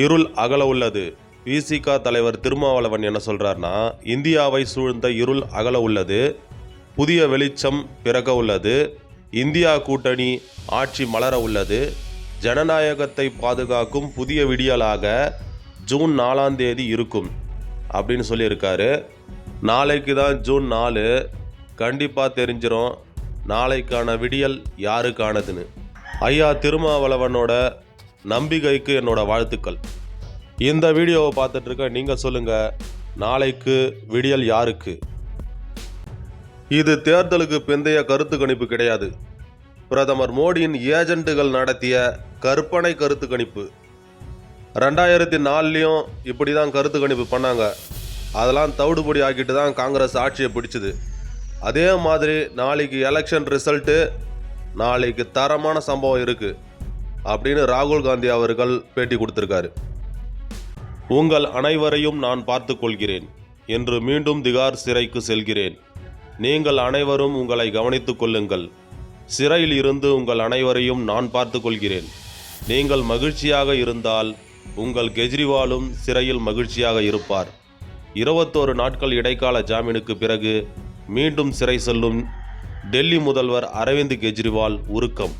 இருள் அகல உள்ளது. விசிகா தலைவர் திருமாவளவன் என்ன சொல்கிறார்னா இந்தியாவை சூழ்ந்த இருள் அகல உள்ளது புதிய வெளிச்சம் பிறக்க உள்ளது இந்தியா கூட்டணி ஆட்சி மலர உள்ளது ஜனநாயகத்தை பாதுகாக்கும் புதிய விடியலாக ஜூன் நாலாம் தேதி இருக்கும் அப்படின்னு சொல்லியிருக்காரு. நாளைக்கு தான் ஜூன் நாலு. கண்டிப்பாக தெரிஞ்சிடும் நாளைக்கான விடியல் யாருக்கானதுன்னு ஐயா திருமாவளவனோட நம்பிக்கைக்கு என்னோட வாழ்த்துக்கள். இந்த வீடியோவை பார்த்துட்ருக்க நீங்கள் சொல்லுங்கள் நாளைக்கு விடியல் யாருக்கு? இது தேர்தலுக்கு பிந்தைய கருத்து கணிப்பு கிடையாது. பிரதமர் மோடியின் ஏஜென்ட்டுகள் நடத்திய கற்பனை கருத்து கணிப்பு. ரெண்டாயிரத்தி நாலுலேயும் இப்படி தான் கருத்து கணிப்பு பண்ணாங்க. அதெல்லாம் தவிடுபொடி ஆக்கிட்டு தான் காங்கிரஸ் ஆட்சியை பிடிச்சிது. அதே மாதிரி நாளைக்கு எலெக்ஷன் ரிசல்ட்டு நாளைக்கு தரமான சம்பவம் இருக்குது அப்படின்னு ராகுல் காந்தி அவர்கள் பேட்டி கொடுத்துருக்காரு. உங்கள் அனைவரையும் நான் பார்த்து கொள்கிறேன். என்று மீண்டும் திகார் சிறைக்கு செல்கிறேன். நீங்கள் அனைவரும் உங்களை கவனித்துக் கொள்ளுங்கள். சிறையில் இருந்து உங்கள் அனைவரையும் நான் பார்த்து கொள்கிறேன். நீங்கள் மகிழ்ச்சியாக இருந்தால் உங்கள் கெஜ்ரிவாலும் சிறையில் மகிழ்ச்சியாக இருப்பார். இருபத்தோரு நாட்கள் இடைக்கால ஜாமீனுக்கு பிறகு மீண்டும் சிறை செல்லும் டெல்லி முதல்வர் அரவிந்த் கெஜ்ரிவால் உருக்கம்.